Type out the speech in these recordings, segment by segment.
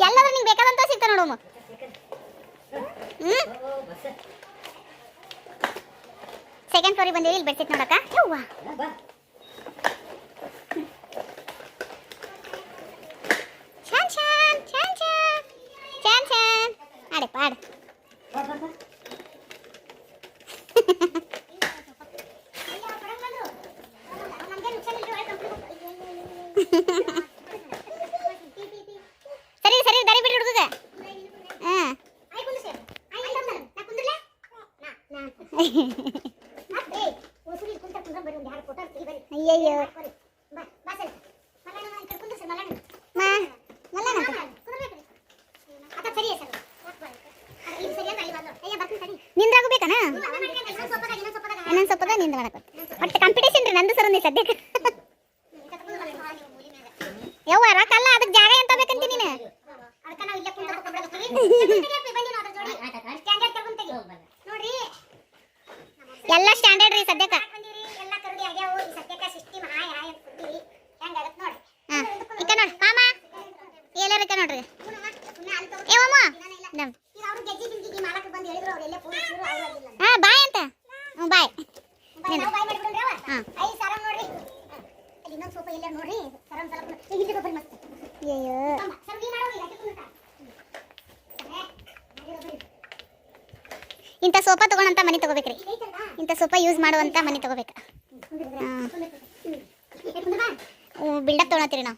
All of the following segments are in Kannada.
ಎಲ್ಲಾದ್ರೂ ನಿಂಗೆ ಬೇಕಾದಂತ ಸಿಗ್ತಾ ನೋಡು ಹ್ಮ್ ಸೆಕೆಂಡ್ ಫ್ಲೋರಿಗೆ ಬಂದೇವಿ ಇಲ್ಲಿ ಬೆಡ್ಶೀಟ್ ನೋಡಕ್ಕ ಯವ್ವ ಛಾನ್ ಛಾನ್ ಛಾನ್ ಛಾನ್ ಛಾನ್ ಛಾನ್ ಆಡಪ್ಪ ಆಡು ಸರಿ ಅಯ್ಯಯ್ಯೋ ಮಾ ಮಲ್ಲನಂತ ನಿಂದ್ರಾಗ ಬೇಕನ ಇನ್ನೊಂದು ಸ್ವಲ್ಪದ ನಿಂದ ಮಾಡಕ ಒಟ್ಟು ಕಾಂಪಿಟೇಷನ್ ರೀ ನಂದು ಸರ್ ನೀ ಸದ್ಯಕ್ಕೆ ಯವ್ವ ರೊಕ್ಕ ಅಲ್ಲ ಅದಕ್ಕೆ ಜಾಗ ಎಂತ ಬೇಕಂತ ನೀನು ಎಲ್ಲ ಸ್ಟ್ಯಾಂಡರ್ಡ್ ರೀ ಸದ್ಯಕ್ಕೆ ಹಾ ಇಕ್ಕ ನೋಡಿ ಮಾಮ ಎಲ್ಲಾರ ಇಕ್ಕ ನೋಡ್ರಿ. ಹಾ, ಬಾಯ್ ಅಂತ. ಬಾಯ್. ಸೋಫಾ ತಗೊಂಡಂತ ಮನೆ ತಗೋಬೇಕ್ರಿ. ಇಂತ ಸೋಫಾ ಯೂಸ್ ಮಾಡುವಂತ ಮನೆ ತಗೋಬೇಕ. ಬಿಲ್ಡಪ್ ತೊಗೊಳತ್ತೀರಿ ನಾವು.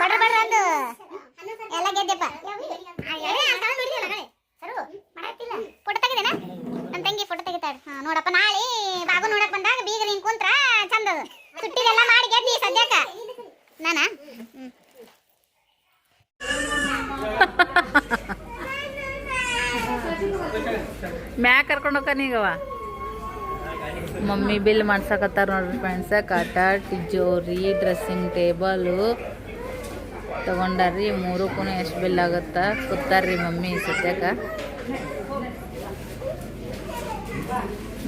ಬಡ್ರ ಬಡ್ರ ಅಂದು ಎಲ್ಲ ಗೆದ್ದೆಪ್ಪ ಫೋಟೋ ತೆಗೆದೇನ ನನ್ನ ತಂಗಿ ಫೋಟೋ ತೆಗಿತಾಳೆ ಹಾ ನೋಡಪ್ಪ ನಾಳೆ ಬಾಬು ನೋಡಕ್ ಬಂದಾಗ ಬೀಗ ಹಿಂಗ್ ಕುಂತ್ರ ಚಂದ ಅದು ಸುಟ್ಟಿದೆಲ್ಲ ಮಾಡಿ ಗೆದ್ದಿ ಸದ್ಯಕ್ಕ ನಾನಾ ಹ್ಮ್ ಮ್ಯಾಗ ಕರ್ಕೊಂಡು ಹೋಗ್ತಾನೀಗವ ಮಮ್ಮಿ ಬಿಲ್ ಮಾಡ್ಸಕತ್ತಾರ ನೋಡ್ರಿ ಫ್ರೆಂಡ್ಸ ಕಾಟ ಟಿಜೋರಿ ಡ್ರೆಸ್ಸಿಂಗ್ ಟೇಬಲು ತಗೊಂಡಾರ್ರಿ. ಮೂರಕ್ಕೂ ಎಷ್ಟು ಬಿಲ್ ಆಗತ್ತ? ಕೂತಾರ್ರಿ ಮಮ್ಮಿ ಸದ್ಯಕ್ಕ.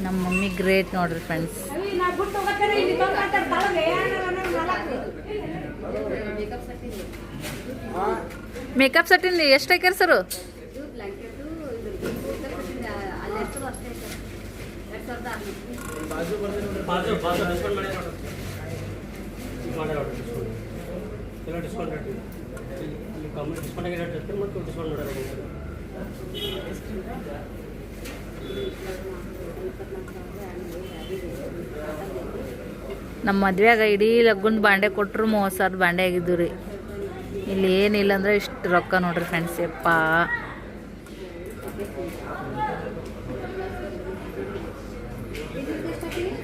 ನಮ್ಮ ಮಮ್ಮಿ ಗ್ರೇಟ್ ನೋಡ್ರಿ ಫ್ರೆಂಡ್ಸ್ ಮೇಕಪ್ ಸೆಟ್ಟಿನ ಎಷ್ಟು ಹಾಕ್ಯಾರ ಸರು ಬಾಜು ಬಾಜು ಡಿಸ್ಕೌಂಟ್ ಮಾಡಿ ನೋಡ್ರಿ ಮಾಡಿ ನೋಡ್ರಿ ಡಿಸ್ಕೌಂಟ್ ಎಲ್ಲ ಡಿಸ್ಕೌಂಟ್ ರೇಟ್ ಇದೆ. ಇಲ್ಲಿ ಕಮ್ಮಿ ಡಿಸ್ಕೌಂಟ್ ಆಗಿ ರೇಟ್ ಇರುತ್ತೆ ಮತ್ತು ಡಿಸ್ಕೌಂಟ್ ಮಾಡೋದು ನಮ್ಮ ಮದ್ವೆಯಾಗ ಇಡೀ ಲಗ್ಗಂದ ಬಾಂಡೆ ಕೊಟ್ಟರು ಮೂವತ್ತು ಸಾವಿರದ ಬಾಂಡೆ ಆಗಿದ್ದು ರೀ. ಇಲ್ಲಿ ಏನಿಲ್ಲ ಅಂದ್ರೆ ಇಷ್ಟು ರೊಕ್ಕ ನೋಡ್ರಿ ಫ್ರೆಂಡ್ಸ್ ಯಪ್ಪ ಸಾವಿರ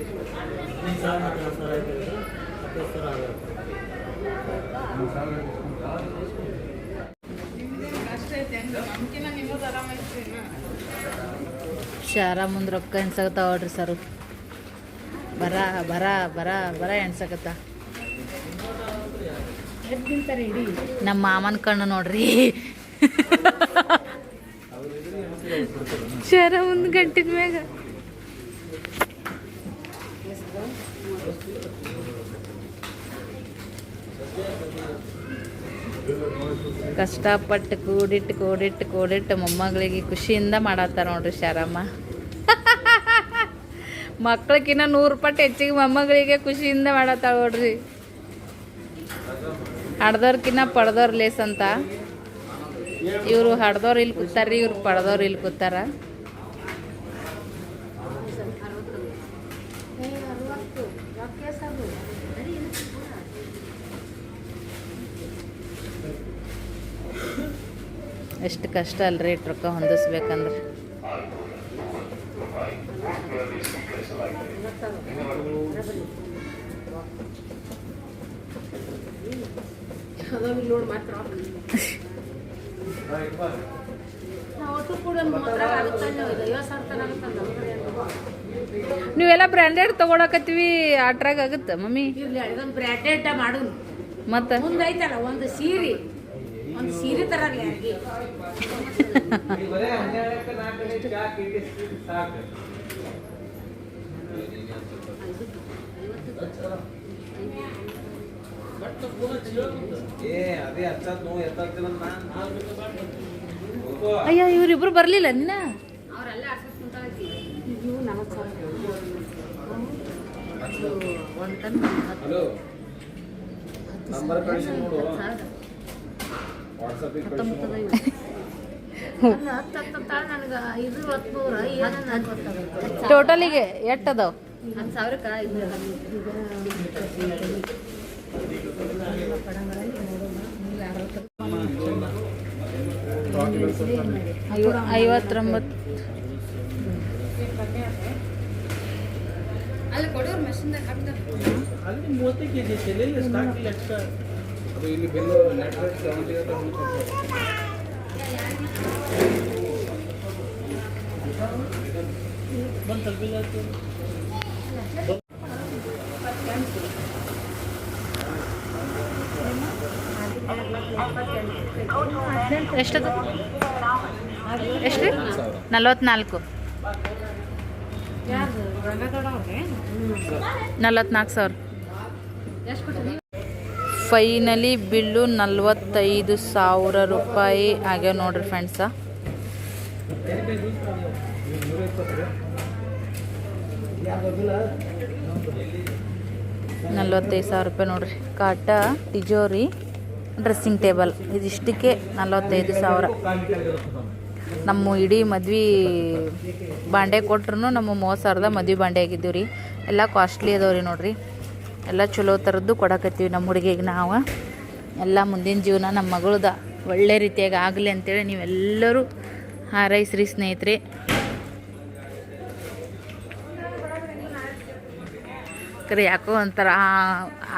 ಹತ್ತು ಸಾವಿರ ಆಯ್ತು ಹತ್ತು ಸಾವಿರ ಆಗುತ್ತೆ ಶಾರ ಮುಂದೆ ರೊಕ್ಕ ಎಣ್ಸಕತ್ತ ನೋಡ್ರಿ ಸರ್. ಬರ ಬರ ಬರ ಬರ ಎಣ್ಸಕತ್ತ. ನಮ್ಮ ಮಾಮನ ಕಣ್ಣು ನೋಡ್ರಿ. ಶಾರ ಮುಂದೆ ಗಂಟಿನ ಮ್ಯಾಗ. ಕಷ್ಟಪಟ್ಟು ಕೂಡಿಟ್ಟು ಕೂಡಿಟ್ಟು ಕೂಡಿಟ್ಟು ಮೊಮ್ಮಗಳಿಗೆ ಖುಷಿಯಿಂದ ಮಾಡತ್ತಾರ ನೋಡ್ರಿ ಶಾರಮ್ಮ. ಮಕ್ಳಕ್ಕಿನ್ನ ನೂರು ಪಟ್ಟು ಹೆಚ್ಚಿಗೆ ಮೊಮ್ಮಗಳಿಗೆ ಖುಷಿಯಿಂದ ಮಾಡತ್ತಾಳ ನೋಡ್ರಿ. ಹಡ್ದೋರ್ಕಿನ್ನ ಪಡ್ದವ್ರ ಲೇಸ್ ಅಂತ. ಇವರು ಹಡ್ದೋರು ಇಲ್ಲಿ ಕೂತಾರ್ರಿ, ಇವ್ರು ಪಡ್ದೋರು ಇಲ್ಲಿ ಕೂತಾರ. ಎಷ್ಟು ಕಷ್ಟ ಅಲ್ರಿ ರೊಕ್ಕ ಹೊಂದಿಸ್ಬೇಕಂದ್ರೆ. ನೀವೆಲ್ಲ ಬ್ರ್ಯಾಂಡೆಡ್ ತಗೊಳಕತ್ತೀವಿ ಆಟ್ರಾಗ ಆಗುತ್ತೆ ಮಮ್ಮಿ? ಬ್ರ್ಯಾಂಡೆಡ್ ಮಾಡೋನು. ಮತ್ತೆ? ಮುಂದೈತಲ್ಲ ಒಂದು ಸೀರೆ. ಒಂದು ಸೀರೆ ತರಲ್ಲ ಯಾರಿಗೆ? ಅಯ್ಯ ಇವ್ರಿಬ್ರು ಬರ್ಲಿಲ್ಲ ನಿನ್ನ? ಅವರೆಲ್ಲ ಇವು ನಮಗ್ ಹಲೋ ನಂಬರ್ ಕಳಿಸಿ ನೋಡು. ಟೋಟಲಿಗೆ ಎಷ್ಟ್ ಅದಾವ ಹತ್ತು ಸಾವಿರಕ್ಕೆ ಐವತ್ತೊಂಬತ್ತು. ಅಲ್ಲಿ ಕೊಡೋರು ಮಷಿನ್ದಾಗ ಹಾಕ್ತಾರೆ. ಅಲ್ಲಿ ಮೂವತ್ತು ಕೆ ಜಿ ಸ್ಟಾಕ್ ಇಲ್ಲ ಅದು ಇಲ್ಲಿ ಬಿಲ್ ನೆಟ್ವರ್ಕ್ ಸೆವೆಂಟಿ ಬಂದು ತಲುಪಿಲ್ಲ ಆಯ್ತು ಎಷ್ಟದು? ಎಷ್ಟು? ನಲ್ವತ್ನಾಲ್ಕು. ನಲ್ವತ್ನಾಲ್ಕು ಸಾವಿರ. ಫೈನಲಿ ಬಿಲ್ಲು ನಲ್ವತ್ತೈದು ಸಾವಿರ ರೂಪಾಯಿ ಆಗ್ಯಾವ ನೋಡ್ರಿ ಫ್ರೆಂಡ್ಸ ನಲ್ವತ್ತೈದು ಸಾವಿರ ರೂಪಾಯಿ ನೋಡ್ರಿ. ಕಾಟ, ತಿಜೋರಿ ಡ್ರೆಸ್ಸಿಂಗ್ ಟೇಬಲ್ ಇದಿಷ್ಟಕ್ಕೆ ನಲ್ವತ್ತೈದು ಸಾವಿರ. ನಮ್ಮ ಇಡೀ ಮದ್ವೆ ಬಾಂಡೆ ಕೊಟ್ರು ನಮ್ಮ ಮೂವತ್ತು ಸಾವಿರದ ಮದ್ವೆ ಬಾಂಡೆ ಆಗಿದ್ದೀವಿ ರೀ ಎಲ್ಲ ಕಾಸ್ಟ್ಲಿ ಅದಾವ ರೀ ನೋಡ್ರಿ. ಎಲ್ಲ ಚಲೋ ಥರದ್ದು ಕೊಡಕತ್ತೀವಿ ನಮ್ಮ ಹುಡುಗಿಗೆ ನಾವು. ಎಲ್ಲ ಮುಂದಿನ ಜೀವನ ನಮ್ಮ ಮಗಳದ ಒಳ್ಳೆ ರೀತಿಯಾಗಿ ಆಗಲಿ ಅಂತೇಳಿ ನೀವೆಲ್ಲರೂ ಹಾರೈಸ್ರಿ ಸ್ನೇಹಿತರೆ. ಕರೆ ಯಾಕೋ ಒಂಥರ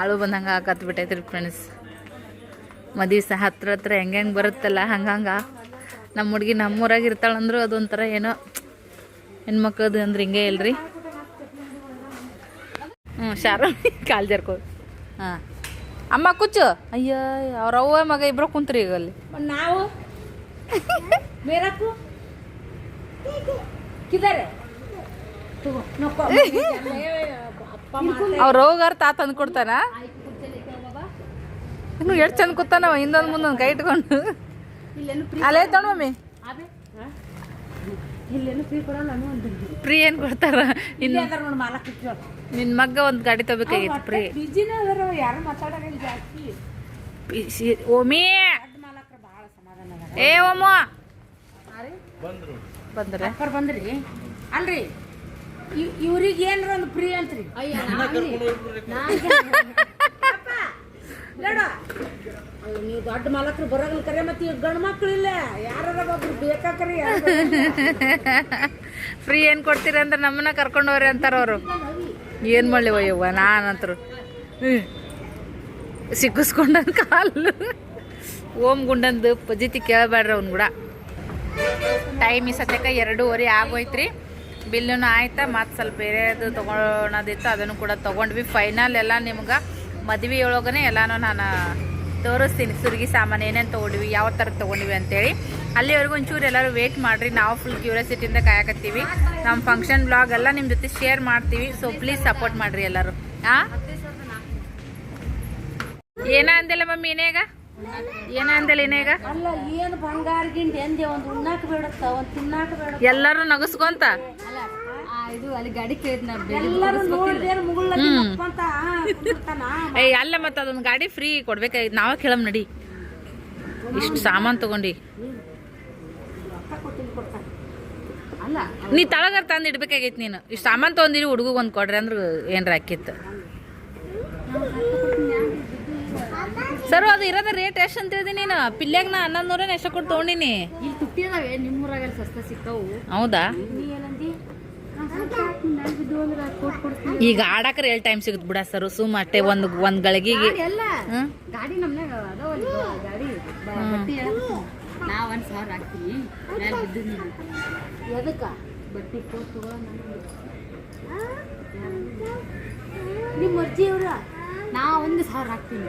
ಆಳು ಬಂದಂಗೆ ಆಕತ್ ಬಿಟ್ಟೈತ್ರಿ ಫ್ರೆಂಡ್ಸ್. ಮದುವೆ ಸಹ ಹತ್ರ ಹತ್ರ ಹೆಂಗೆ ಹೆಂಗೆ ಬರುತ್ತಲ್ಲ ಹಂಗಂಗೆ ನಮ್ಮ ಹುಡುಗಿ ನಮ್ಮೂರಾಗ ಇರ್ತಾಳಂದ್ರು ಅದೊಂಥರ ಏನೋ ಹೆಣ್ಮಕ್ಳದು ಅಂದ್ರೆ ಹಿಂಗೆ ಇಲ್ರಿ. ಹ್ಞೂ ಶಾರ ಕಾಲ್ ಜರ್ಕೋ ಹಾಂ. ಅಮ್ಮ ಕುಚ್ಚು ಅಯ್ಯ ಅವ್ರ ಅವ್ವ ಮಗ ಇಬ್ರು ಕುಂತ್ರಿ ಈಗ ಅಲ್ಲಿ. ನಾವು? ಮೇರಕ್ಕು? ಅವ್ರ ಹೋಗಾರ ತಾತ ತಂದು ಕೊಡ್ತಾನ ಇನ್ನು ಎಷ್ಟು ಚಂದ ಕೂತಾನವ ಹಿಂದೊಂದು ಮುಂದೊಂದು ಕೈ ಇಟ್ಕೊಂಡು. ಇಲ್ಲೇನು ಅಲ್ಲೇ ತಗೊಂಡು ಮಮ್ಮಿ. ಅದೇ ಇಲ್ಲೇನು ಫ್ರೀ ಏನು ಕೊಡ್ತಾರ? ಇನ್ನು ನಿನ್ನ ಮಗ್ಗ ಒಂದು ಗಾಡಿ ತಗೋಬೇಕಾಗಿತ್ತು ಫ್ರೀ ಬಿಜಿನ ಅದಾರ ಯಾರು ಮಾತಾಡೋದಿಲ್ಲ ಜಾಸ್ತಿ. ಓಮಿ! ಭಾಳ ಸಮಾಧಾನ ಏ ಓಮ! ಬಂದ್ರೆ. ಅಪ್ಪರ್ ಬಂದ್ರಿ? ಅಲ್ರಿ? ಇವ್- ಇವ್ರಿಗೆ ಏನ್ರ ಒಂದು ಫ್ರೀ ಅಂತ್ರಿ. ನೋಡ. ನೀವು ದೊಡ್ಡ ಮಾಲಕ್ರು ಬರೋಗಲ್ ಕರೆ ಮತ್ತೆ ಈಗ ಗಂಡು ಮಕ್ಳು ಇಲ್ಲ. ಯಾರ ಒಬ್ರು ಬೇಕಾಕ್ರಿ ಫ್ರೀ ಏನು ಕೊಡ್ತೀರ ಅಂದ್ರೆ ನಮ್ಮನ್ನ ಕರ್ಕೊಂಡು ಹೋಗ್ರಿ ಅಂತಾರ ಅವರು. ಏನು ಮಾಡಲಿ ಅಯ್ಯವ್ವ ನಾನಂತರು. ಸಿಕ್ಕಿಸ್ಕೊಂಡ ಕಾಲು. ಓಮ್ ಗುಂಡಂದು ಪಜಿತಿ ಕೇಳಬೇಡ್ರಿ ಅವ್ನು ಕೂಡ. ಟೈಮ್ ಈ ಸದ್ಯಕ್ಕ ಎರಡೂವರೆ ಆಗೋಯ್ತ್ರಿ. ಬಿಲ್ಲುನು ಆಯ್ತಾ, ಮತ್ತು ಸ್ವಲ್ಪ ಬೇರೆದು ತೊಗೊಳೋದಿತ್ತು ಅದನ್ನು ಕೂಡ ತೊಗೊಂಡ್ವಿ. ಫೈನಲ್ ಎಲ್ಲ ನಿಮ್ಗೆ ಮದ್ವೆ ಒಳಗನೆ ಎಲ್ಲಾನು ನಾನು ತೋರಿಸ್ತೀನಿ. ಸುರ್ಗಿ ಸಾಮಾನು ಏನೇನು ತೊಗೊಂಡ್ವಿ, ಯಾವ ಥರ ತೊಗೊಂಡ್ವಿ ಅಂತೇಳಿ. ಅಲ್ಲಿವರೆಗೂ ಒಂಚೂರು ಎಲ್ಲರೂ ವೇಟ್ ಮಾಡಿರಿ. ನಾವು ಫುಲ್ ಕ್ಯೂರಿಯಾಸಿಟಿಯಿಂದ ಕಾಯಕತ್ತೀವಿ. ನಮ್ಮ ಫಂಕ್ಷನ್ ಬ್ಲಾಗ್ ಎಲ್ಲ ನಿಮ್ಮ ಜೊತೆ ಶೇರ್ ಮಾಡ್ತೀವಿ. ಸೊ ಪ್ಲೀಸ್ ಸಪೋರ್ಟ್ ಮಾಡಿರಿ ಎಲ್ಲರೂ. ಹಾಂ ಏನ ಅಂದಿಲ್ಲ ಮಮ್ಮಿ ಏನೇಗ ಏನ ಅಂದಿಲ್ಲ ಏನೇಗ ತಿನ್ನಾಕ ಬೇಡ ಎಲ್ಲರೂ ನಗಸ್ಕೊಂತ? ಅಲ್ಲ ಮತ್ತ ಅದೊಂದು ಗಾಡಿ ಫ್ರೀ ಕೊಡ್ಬೇಕಾಗಿತ್ತು ನಾವ ಕೇಳಮ್ ನಡಿ. ಇಷ್ಟು ಸಾಮಾನು ತಗೊಂಡಿ ಅಲ್ಲ ನೀ ತಳಗರ್ ತಂದು ಇಡ್ಬೇಕಾಗೈತಿ ನೀನು. ಇಷ್ಟು ಸಾಮಾನು ತೊಗೊಂಡಿರಿ ಹುಡುಗ ಒಂದು ಕೊಡ್ರಿ ಅಂದ್ರೆ ಏನ್ರ ಆಕಿತ್ತು ಸರ್ ಅದು ಇರೋದ ರೇಟ್ ಎಷ್ಟು ಅಂತ ಹೇಳಿದಿ ನೀನು? ಪಿಲ್ಯಾಗ ನಾ ಹನ್ನೊಂದು ಎಷ್ಟು ಕೊಟ್ಟು ತೊಗೊಂಡಿನಿ. ಹೌದಾ? ಈಗ ಆಡಕ್ರೆ ಎಲ್ಲಿ ಟೈಮ್ ಸಿಗುತ್ತೆ ಬಿಡ ಸರ್ ಸುಮ್ ಅಷ್ಟೇ ಒಂದು ಒಂದು ಗಳಿಗೆಗೆ. ಗಾಡಿ ಅಲ್ಲಿ ಎದಕ್ಕ? ಬಟ್ಟಿ ಕೊಟ್ಟು ನಿಮ್ಮ ನಾ ಒಂದು ಸಾವಿರ ಹಾಕ್ತೀನಿ.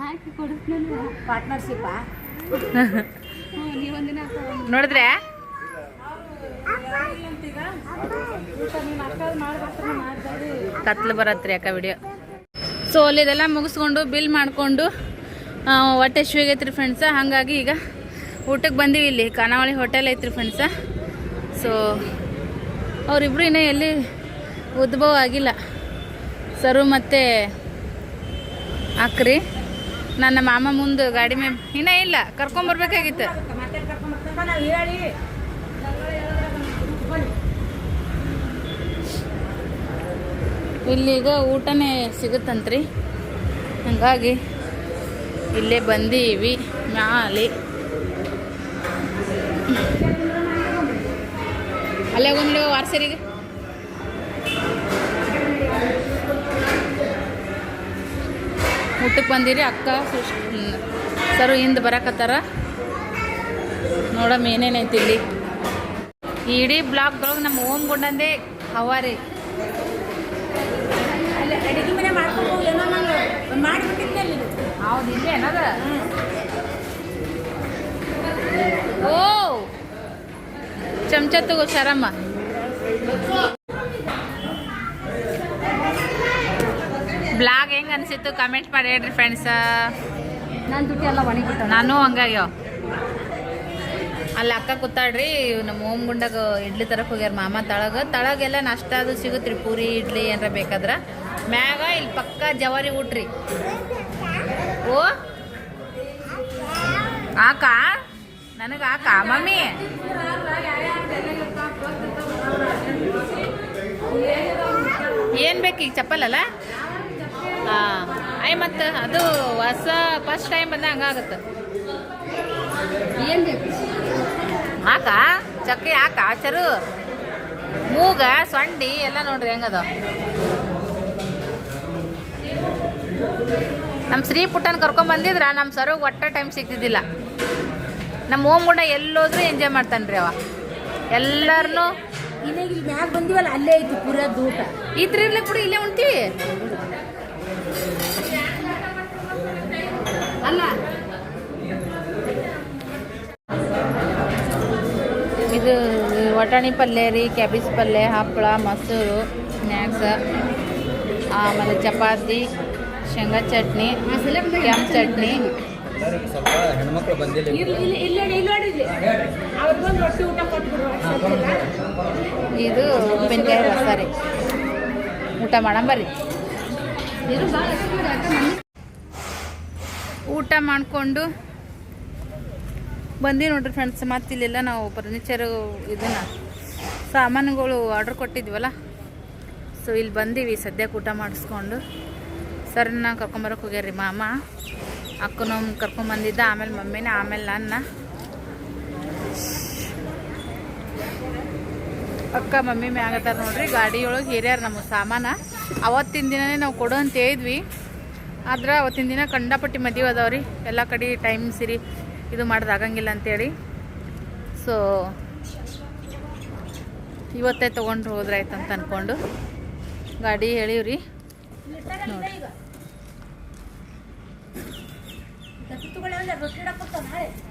ಹಾಕಿ ಕೊಡಿಸ್ತೀನಿ ಪಾರ್ಟ್ನರ್ಶಿಪ್ ಹ್ಞೂ ನೀವೊಂದಿನ ನೋಡಿದ್ರೆ? ಕತ್ಲು ಬರತ್ರಿ ಅಕ್ಕ ವಿಡಿಯೋ ಸೊ ಅಲ್ಲಿದೆಲ್ಲ ಮುಗಿಸ್ಕೊಂಡು ಬಿಲ್ ಮಾಡಿಕೊಂಡು ಹೊಟ್ಟೆ ಶೂಗೈತ್ರಿ ಫ್ರೆಂಡ್ಸ ಹಾಗಾಗಿ ಈಗ ಊಟಕ್ಕೆ ಬಂದೀವಿ ಇಲ್ಲಿ. ಖಾನಾವಳಿ ಹೋಟೆಲ್ ಐತ್ರಿ ಫ್ರೆಂಡ್ಸ ಸೊ ಅವರಿಬ್ರು ಇನ್ನೂ ಎಲ್ಲಿ ಉದ್ಭವ ಆಗಿಲ್ಲ. ಸರು ಮತ್ತು ಹಾಕ್ರಿ ನನ್ನ ಮಾಮ ಮುಂದೆ ಗಾಡಿ ಮೇ ಇನ್ನೂ ಇಲ್ಲ ಕರ್ಕೊಂಬರ್ಬೇಕಾಗಿತ್ತು ಇಲ್ಲಿಗ ಊಟನೇ ಸಿಗುತ್ತಂತ್ರಿ. ಹಂಗಾಗಿ ಇಲ್ಲೇ ಬಂದೀವಿ ಮ್ಯಾಲೆ. ಅಲ್ಲೇ ಒಂದು ಆರ್ಸರಿ ಊಟಕ್ಕೆ ಬಂದಿರಿ ಅಕ್ಕ ಸರ್ ಹಿಂದೆ ಬರಕತ್ತಾರ. ನೋಡಮ್ಮ ಏನೇನೈತಿ ಇಲ್ಲಿ. ಇಡೀ ಬ್ಲಾಕ್ದೊಳಗೆ ನಮ್ಮ ಓಮ್ ಗುಂಡಂದೇ ಹವಾರಿ. ಅಡಿಗೆ ಮನೆ ಮಾಡ್ಕೊಂಡು ಏನೋ ನಾನು ಮಾಡಿಬಿಟ್ಟಿದ್ದೆ ಹೌದು ಇಲ್ಲೇ ಏನದ ಓ ಚಮಚ ತಗೋ ಶರಮ್ಮ. ಬ್ಲಾಗ್ ಹೆಂಗೆ ಅನ್ಸಿತ್ತು ಕಮೆಂಟ್ ಮಾಡಿ ಹೇಳ್ರಿ ಫ್ರೆಂಡ್ಸ್ ನನ್ನ ದುಡ್ಡು ಎಲ್ಲ ಒಣಗಿಬಿಟ್ಟು ನಾನು ಹಂಗಾಗ್ಯಾವ ಅಲ್ಲಿ ಅಕ್ಕ ಕೂತಾಡ್ರಿ ನಮ್ಮ ಓಮ್ ಗುಂಡಾಗ ಇಡ್ಲಿ ತರಕ್ ಹೋಗ್ಯಾರ ಮಾಮ ತಳಗ. ತಳಗೆಲ್ಲ ನಾಷ್ಟ ಅದು ಸಿಗುತ್ರಿ ಪೂರಿ ಇಡ್ಲಿ ಏನಾರ ಬೇಕಾದ್ರೆ. ಮ್ಯಾಗ ಇಲ್ಲಿ ಪಕ್ಕ ಜವಾರಿ ಊಟ್ರಿ. ಓ? ಆಕ? ನನಗೆ ಆಕ ಮಮ್ಮಿ ಏನು ಬೇಕು ಈಗ ಚಪ್ಪಲಲ್ಲ? ಹಾಂ ಐ ಮತ್ತು ಅದು ಹೊಸ ಫಸ್ಟ್ ಟೈಮ್ ಬಂದ ಹಂಗಾಗತ್ತೆ ಹಾಕ? ಚಕ್ಕೆ ಹಾಕ? ಆಚರು ಮೂಗ ಸೊಂಡಿ ಎಲ್ಲ ನೋಡ್ರಿ ಹೆಂಗದ? ನಮ್ಮ ಶ್ರೀ ಪುಟ್ಟನ್ ಕರ್ಕೊಂಡ್ ಬಂದಿದ್ರ ನಮ್ಮ ಸರು ಒಟ್ಟ ಟೈಮ್ ಸಿಗ್ತಿದ್ದಿಲ್ಲ. ನಮ್ಮ ಓಮ್ ಗುಂಡ ಎಲ್ಲೋದ್ರೂ ಎಂಜಾಯ್ ಮಾಡ್ತಾನ್ರಿ ಅವ. ಎಲ್ಲಾರನು ಇನ್ನ ಇಲ್ಲಿ ಮ್ಯಾಗ ಬಂದಿವಲ್ಲ, ಅಲ್ಲೇ ಐತಿ ಪುರದ ಊಟ ಇದ್ರ ಕೂಡ ಇಲ್ಲೇ ಉಣ್ತೀವಿ ಅಲ್ಲ. ಇದು ವಟಾಣಿ ಪಲ್ಯ ರೀ, ಕ್ಯಾಬೇಜ್ ಪಲ್ಯ, ಹಪ್ಪಳ, ಮೊಸರು ಸ್ನ್ಯಾಕ್ಸ್ ಆಮೇಲೆ ಚಪಾತಿ, ಶೇಂಗಾ ಚಟ್ನಿ, ಕೆಂಪು ಚಟ್ನಿ. ಸ್ವಲ್ಪ ಹೆಣ್ಮಕ್ಳು ಬಂದಿಲ್ಲ ಇದು ಉಪ್ಪಿನಕಾಯಿ ರಸ ರೀ ಊಟ ಮಾಡಂಬರ್ರಿ ಊಟ ಮಾಡಿಕೊಂಡು ಬಂದಿ ನೋಡ್ರಿ ಫ್ರೆಂಡ್ಸ್ ಮತ್ತೆ ಇಲ್ಲೆಲ್ಲ ನಾವು ಫರ್ನಿಚರು ಇದನ್ನ ಸಾಮಾನುಗಳು ಆರ್ಡ್ರ್ ಕೊಟ್ಟಿದ್ವಲ್ಲ? ಸೊ ಇಲ್ಲಿ ಬಂದೀವಿ ಸದ್ಯಕ್ಕೆ ಊಟ ಮಾಡಿಸ್ಕೊಂಡು. ಸರ್ನ ಕರ್ಕೊಂಬರಕ್ಕೆ ರೀ ಮಾಮ. ಅಕ್ಕನ ಕರ್ಕೊಂಬಂದಿದ್ದ ಆಮೇಲೆ ಮಮ್ಮಿನ, ಆಮೇಲೆ ನನ್ನ. ಅಕ್ಕ, ಮಮ್ಮಿ ಮ್ಯಾಗತ್ತಾರ ನೋಡ್ರಿ, ಗಾಡಿಯೊಳಗೆ ಹಿರಿಯರ್ ನಮ್ಮ ಸಾಮಾನ. ಅವತ್ತಿನ ದಿನನೇ ನಾವು ಕೊಡು ಅಂತ ಹೇಳಿದ್ವಿ. ಆದ್ರೆ ಅವತ್ತಿನ ದಿನ ಕಂಡಪಟ್ಟಿ ಮದುವೆ ಅದಾವ್ರಿ. ಎಲ್ಲ ಕಡೆ ಟೈಮ್ ಸಿರಿ, ಇದು ಮಾಡ್ದಾಗಂಗಿಲ್ಲ ಅಂತೇಳಿ ಸೊ ಇವತ್ತೇ ತೊಗೊಂಡು ಹೋದ್ರಾಯ್ತು ಅಂತ ಅಂದ್ಕೊಂಡು ಗಾಡಿ ಹೇಳಿವ್ರಿ. ನೋಡಿ.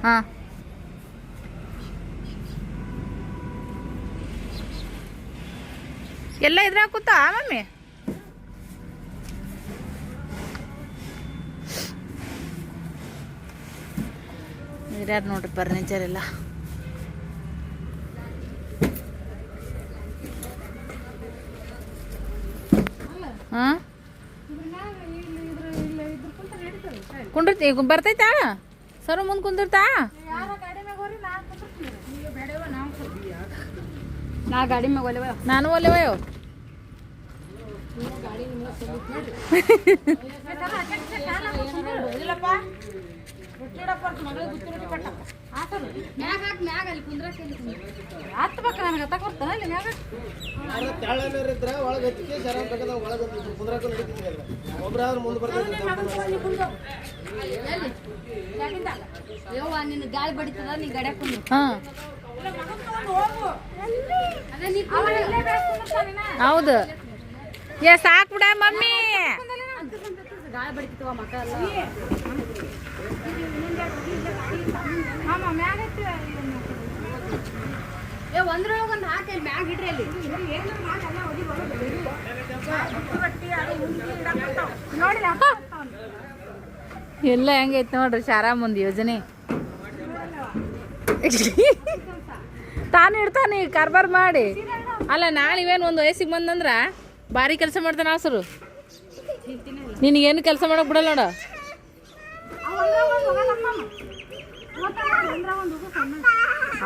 ಹಾಂ. ಎಲ್ಲ ಇದ್ರಾಗ ಕೂತಾ ಮಮ್ಮಿ? ಹಿರಿಯರ್ ನೋಡ್ರಿ ಫರ್ನಿಚರ್ ಎಲ್ಲ. ಹಾಂ? ಈಗ ಬರ್ತೈತಾ? ಸರ್ ಮುಂದೆ ಕುಂದಿರ್ತಾ? ನಾ ಗಾಡಿ ಮ್ಯಾಗ ಒಲೆವ ನಾನು ಒಲ್ಲೆವಯೋ ಮ್ಯಾಗ ಹಾಕಿ ಮ್ಯಾಗ ಅಲ್ಲಿ ಕುಂದ್ರಕ್ಕೆ ಹತ್ಬೇಕು ನನಗೆ ಇಲ್ಲಿ ಮ್ಯಾಗ ಇದ್ರೆ ಒಳಗೆ ಹತ್ತಿಗೆ ಜನ ಬೇಕಾದ ಒಳಗೆ ಕುಂದ್ರಾಕ ಒಬ್ರಾದ್ರೂ ಮುಂದೆ ಬರ್ತೈತೆ ಯವ್ವ ನಿನ್ನ ಗಾಳಿ ಬಡಿತದ ನೀ ಗಡ್ಯಾಗ ಕುಂದ್ರು ಹಾಂ. ಅದೇ ನೀ ಹೌದು. ಏ ಸಾಕ್ ಬಿಡ ಮಮ್ಮಿ. ಗಾಳಿ ಬಡಿತಿವ ಮಕ್ಕ ಎಲ್ಲ ಏ ಒಂದ್ರೊಳಗೆ ಒಂದು ಹಾಕಿ ಅಲ್ಲಿ ಮ್ಯಾಗ ಇಡ್ರಿ ಅಲ್ಲಿ. ಎಲ್ಲ ಹೆಂಗೈತೆ ನೋಡ್ರಿ ಶಾರಾ ಮುಂದೆ ಯೋಜನೆ. ತಾನು ಇಡ್ತಾನೆ ಕಾರ್ಬಾರ್ ಮಾಡಿ. ಅಲ್ಲ ನಾಳೆ ಇವೇನು ಒಂದು ವಯಸ್ಸಿಗೆ ಬಂದಂದ್ರ ಭಾರಿ ಕೆಲಸ ಮಾಡ್ತಾನೆ ಹಸರು ನಿನಗೇನು ಕೆಲಸ ಮಾಡೋಕೆ ಬಿಡಲ್ಲ ನೋಡ.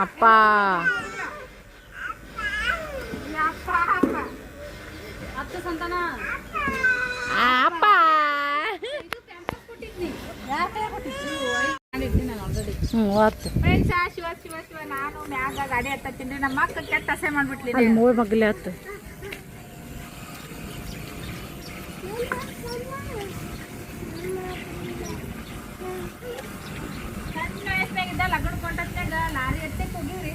ಅಪ್ಪ. ಅಪ್ಪ. ಹ್ಞೂ ಮಗ್ಲೇ ಶಿವ ಶಿವ ಶಿವ ನಾನು ಮ್ಯಾಗ ಗಾಡಿ ಹತ್ತೀನಿ ನಮ್ಮ ಅಕ್ಕ ಕೆಟ್ಟ ಹಸೆ ಮಾಡ್ಬಿಟ್ಲಿ ಅಲ್ಲಿ ಮೂರು ಮಗ್ಲೆ ಹತ್ತು ಸಣ್ಣ ವಯಸ್ಸಿನಾಗಿದ್ದ ಲಗ್ನ ಕೊಂಡತ್ನಾಗ ಲಾರಿ ಎತ್ತಕ್ಕೆ ಹೋಗಿವ್ರಿ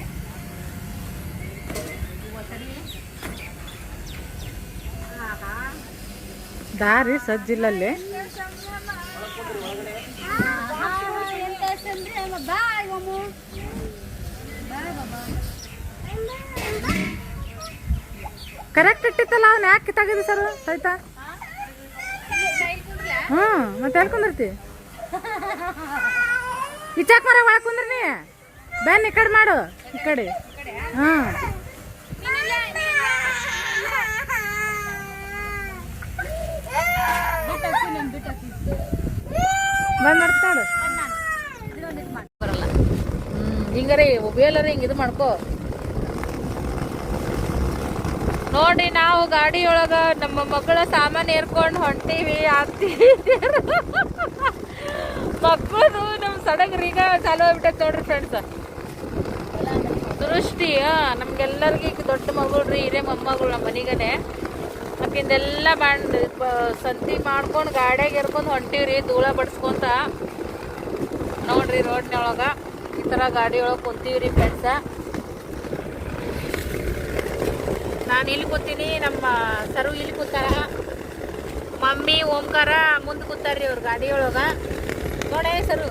ದಾರಿ ಸಜ್ಜಿಲ್ಲಲ್ಲಿ ಕರೆಕ್ಟ್ ಇಟ್ಟಿತ್ತಲ್ಲ ಅವ್ನು ಯಾಕೆ ತೆಗೆದು ಸರ್ ಸಹಿತ ಹ್ಞೂ ಮತ್ತೆ ಕುಂದಿರ್ತಿ? ಇಚ್ಚಾಕ್ ಮರ ಒಳಗೆ ಕುಂದ್ರಿ ಈ ಕಡೆ ಮಾಡು, ಈ ಕಡೆ. ಹ್ಮ್ ಇದು ಮಾಡ್ಕೋ. ನೋಡಿ ನಾವು ಗಾಡಿಯೊಳಗ ನಮ್ಮ ಮಕ್ಕಳ ಸಾಮಾನು ಏರ್ಕೊಂಡು ಹೊಂಟೀವಿ ಆಗ್ತೀವಿ ಮಕ್ಕಳದು ನಮ್ಮ ಸಡಗರೀಗ ಚಾಲು ಆಗ್ಬಿಟ್ಟೈತೆ ನೋಡ್ರಿ ಫ್ರೆಂಡ್ಸ್ ದೃಷ್ಟಿ ನಮ್ಗೆಲ್ಲರಿಗೂ ಈಗ ದೊಡ್ಡ ಮಗಳ್ರಿ ಇದೇ ಮೊಮ್ಮಗಳು ನಮ್ಮ ಮನೆಗನೆ. ಆಕಿಂದೆಲ್ಲ ಬಂದು ಸಂತಿ ಮಾಡ್ಕೊಂಡು ಗಾಡ್ಯಾಗ ಎರ್ಕೊಂಡು ಹೊಂಟಿವ್ರಿ, ಧೂಳ ಬಡ್ಸ್ಕೊಂತ. ನೋಡ್ರಿ ರೋಡ್ನೊಳಗೆ ಈ ಥರ ಗಾಡಿ ಒಳಗೆ ಕುಂತೀವ್ರಿ ಫ್ರೆಂಡ್ಸ ನಾನು ಇಲ್ಲಿ ಕೂತೀನಿ, ನಮ್ಮ ಸರು ಇಲ್ಲಿ ಕೂತಾರ. ಮಮ್ಮಿ, ಓಂಕಾರ ಮುಂದೆ ಕೂತಾರ್ರಿ ಅವ್ರ ಗಾಡಿ ಒಳಗ. ನೋಡೇ ಸರು.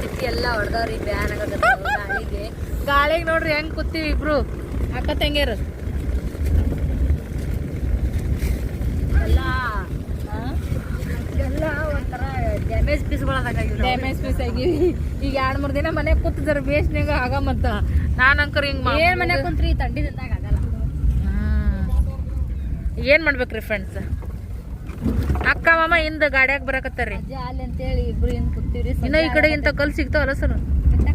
ಚಿಟ್ಟಿ ಎಲ್ಲ ಹೊಡೆದವ್ರಿ, ಬ್ಯಾನ್ ಗಾಳಿಗೆ. ಗಾಳಿಗೆ ನೋಡ್ರಿ ಹೆಂಗ್ ಕೂತೀವಿ ಇಬ್ರು. ಅಕ್ಕ ತಂಗಿಯರು ಎಲ್ಲ ಎಲ್ಲ ಒಂಥರ ಡ್ಯಾಮೇಜ್ ಪೀಸ್ಗಳಾದಾಗ ಡ್ಯಾಮೇಜ್ ಪೀಸ್ ಆಗಿವಿ ಈಗ ಎರಡು ಮೂರು ದಿನ ಮನೆ ಕೂತಿದಾರ ಬೇಸ್ನ್ಯಾಗ ಆಗಮಂತ ನಾನ್ ಅಂಕರ್ ಹಿಂಗ್ ಏನ್ ಮನೆ ಕುಂತ್ರಿ ತಂಡಿದಿಂದಾಗ ಆಗಲ್ಲ. ಏನು ಮಾಡ್ಬೇಕ್ರಿ ಫ್ರೆಂಡ್ಸ್ ಅಕ್ಕ ಮಾಮ ಹಿಂದ ಗಾಡ್ಯಾಗ ಬರಕತ್ತಾರ್ರಿ. ಅಲ್ಲಿ ಅಂತೇಳಿ ಇಬ್ರು ಹಿಂಗೆ ಕೂತೀವ್ರಿ ಇನ್ನ ಈ ಕಡೆ ಇಂಥ ಕಲ್ ಸಿಗ್ತಾವಲ್ಲ ಸರ್?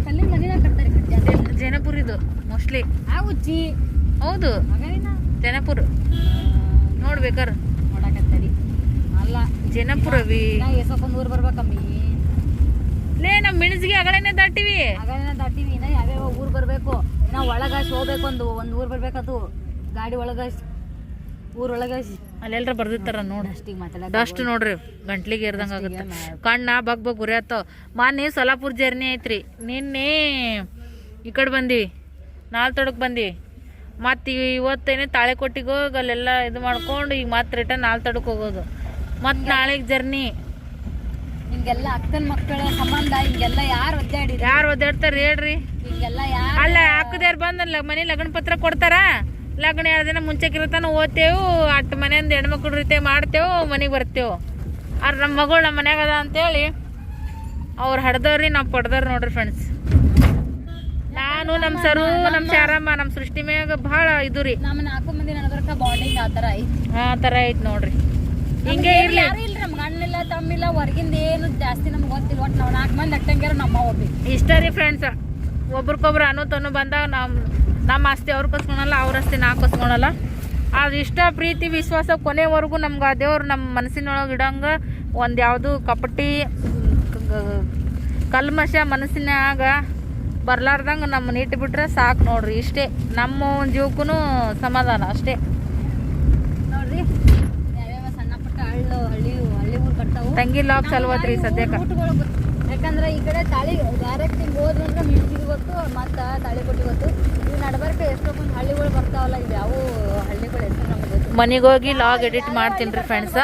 ಕಲ್ಲಿನ ಮನಿನ ಕಟ್ತಾರೆ ಕಟ್ಟಿ ಜೈನಪುರ ಇದು ಮೋಸ್ಟ್ಲಿ ಆ ಉಚ್ಚಿ ಹೌದು. ಜನಪುರ್ ಜೈನಪುರ. ನೋಡ್ಬೇಕಾರ. ಅಲ್ಲ ಜೈನಪುರ ಅವಿ ನಾ ಎಸಕೊಂದ್ ಊರ್ ಬರ್ಬೇಕಮ್ಮಿ. ಲೇ ನಮ್ ಮಿಣಸಿಗೆ ಅಗಳೇನೆ ದಾಟಿವಿ. ಆಗಲಿನ ದಾಟಿವಿ ಇನ್ನ ಯಾವ್ಯಾವ ಊರ್ ಬರ್ಬೇಕು ಇನ್ನ ಒಳಗ ಹೋಗ್ಬೇಕು ಒಂದು ಒಂದ್ ಊರ್ ಬರ್ಬೇಕದು. ಗಾಡಿ ಒಳಗ ಊರ್ ಒಳಗ ಅಲ್ಲೆಲ್ರ ಬರ್ದಿರ್ತಾರ ನೋಡಿ. ಅಷ್ಟಿಗೆ ಮಾತಾಡ ಡಸ್ಟ್ ನೋಡ್ರಿ ಗಂಟ್ಲಿಗೆ ಇರ್ದಂಗ ಆಗುತ್ತೆ. ಕಣ್ಣ ಬಗ್ ಬಗ್ ಆತ ಮೊನ್ನೆ ಸೊಲಾಪುರ್ ಜರ್ನಿ ಐತ್ರಿ. ನಿನ್ನೆ ಈ ಕಡೆ ಬಂದಿ ನಾಲ್ ತೊಡಕ್ ಬಂದಿ. ಮತ್ತು ಇವತ್ತೇನೆ ತಾಳೆಕೊಟ್ಟಿಗೆ ಹೋಗಿ ಅಲ್ಲೆಲ್ಲ ಇದು ಮಾಡ್ಕೊಂಡು ಈಗ ಮತ್ತೆ ರಿಟರ್ನ್ ನಾಲ್ ತೊಡಕ್ ಹೋಗೋದು. ಮತ್ತು ನಾಳೆಗೆ ಜರ್ನಿ. ಹಿಂಗೆಲ್ಲ ಅಕ್ಕನ ಮಕ್ಕಳ ಸಂಬಂಧ ಹಿಂಗೆಲ್ಲ ಯಾರು ಒದ್ದಾಡಿರಿ? ಯಾರು ಒದ್ದಾಡ್ತಾರ ಹೇಳ್ರಿ. ಹಿಂಗೆಲ್ಲ ಯಾರು ಅಲ್ಲ ಅಕ್ಕದೇವ್ರು ಬಂದಲ್ಲ ಮನೆ ಲಗ್ನ ಪತ್ರ ಕೊಡ್ತಾರ. ಲಗ್ನ ಎರಡು ದಿನ ಮುಂಚೆಕಿರತನ ಓದ್ತೇವು ಅಟ್ ಮನೆಯಿಂದ ಹೆಣ್ಮಕ್ಳು ರೀತಿ ಮಾಡ್ತೇವು ಮನೆಗೆ ಬರ್ತೇವು. ಅವ್ರ ನಮ್ಮ ಮಗಳು ನಮ್ಮ ಮನ್ಯಾಗ ಅದ ಅಂತೇಳಿ ಅವ್ರು ಹಡ್ದವ್ರಿ ನಾವು ಪಡ್ದವ್ರು ನೋಡ್ರಿ ಫ್ರೆಂಡ್ಸ್ ನಾನು ನಮ್ಮ ಸರು ನಮ್ಮ ಶಾರಮ್ಮ ನಮ್ಮ ಸೃಷ್ಟಿ ಮ್ಯಾಗ ಭಾಳ ಇದು ರೀ. ನಮ್ಮ ನಾಲ್ಕು ಮಂದಿ ಬಾಂಡಿಂಗ್ ಆ ಥರ ಐತಿ. ಆ ಥರ ಐತ್ ನೋಡ್ರಿ. ಹಿಂಗೆ ಇರ್ಲಿ. ಯಾರು ಇಲ್ರಿ ನಮ್ಗೆ ಅಣ್ಣಿಲ್ಲ ತಮ್ಮಿಲ್ಲ ಹೊರಗಿಂದ ಏನು ಜಾಸ್ತಿ ನಮ್ಗೆ ಗೊತ್ತಿಲ್ಲ. ಒಟ್ಟು ನಾವು ನಾಲ್ಕು ಮಂದಿ ಅಟ್ಟಂಗ್ಯಾರ ನಮ್ಮ ಒಬ್ಬಿ ಇಷ್ಟ ರೀ ಫ್ರೆಂಡ್ಸ್ ಒಬ್ರಿಗೊಬ್ರು ಅನು ತನು ಬಂದಾಗ ನಮ್ಮ ನಮ್ಮ ಆಸ್ತಿ ಅವ್ರು ಕಸ್ಕೊಳಲ್ಲ ಅವ್ರ ಆಸ್ತಿ ನಾ ಕಸ್ಕೊಳಲ್ಲ ಅದು ಇಷ್ಟ ಪ್ರೀತಿ ವಿಶ್ವಾಸ ಕೊನೆವರೆಗೂ ನಮ್ಗೆ ಆ ದೇವ್ರು ನಮ್ಮ ಮನಸ್ಸಿನೊಳಗೆ ಇಡಂಗ ಒಂದು ಯಾವುದು ಕಪಟಿ ಕಲ್ಮಶ ಮನಸ್ಸಿನಾಗ ಬರ್ಲಾರ್ದಂಗೆ ನಮ್ಮನ್ನ ಇಟ್ಬಿಟ್ರೆ ಸಾಕು ನೋಡ್ರಿ ಇಷ್ಟೇ. ನಮ್ಮ ಜೀವಕ್ಕೂ ಸಮಾಧಾನ ಅಷ್ಟೇ ನೋಡ್ರಿ ಯಾವ್ಯಾವ ಸಣ್ಣ ಪುಟ್ಟ ಹಳ್ಳು ಹಳ್ಳಿ ಹಳ್ಳಿ ಊರು ಕಟ್ತಾವು ತಂಗಿ ಲಾಕ್ ಚಲ್ವತ್ರಿ ಸದ್ಯಕ್ಕೆ. ಯಾಕಂದ್ರೆ ಈ ಕಡೆ ತಾಳಿ ಡೈರೆಕ್ಟ್ ಹಿಂಗೆ ಹೋದ್ರಂದ್ರೆ ಮಿರ್ಜಿಗೆ ಗೊತ್ತು ಮತ್ತು ತಾಳಿ ಕೊಟ್ಟಿ ಗೊತ್ತು ಈ ನಡ್ಬರ್ಕ ಎಷ್ಟೊಂದು ಹಳ್ಳಿಗಳು ಬರ್ತಾವಲ್ಲ ಇದು ಯಾವ ಹಳ್ಳಿಗಳು ಹೆಸರು ನಮ್ಗೆ ಮನೆಗೆ ಹೋಗಿ ಲಾಗ್ ಎಡಿಟ್ ಮಾಡ್ತೀನಿ ರೀ ಫ್ರೆಂಡ್ಸ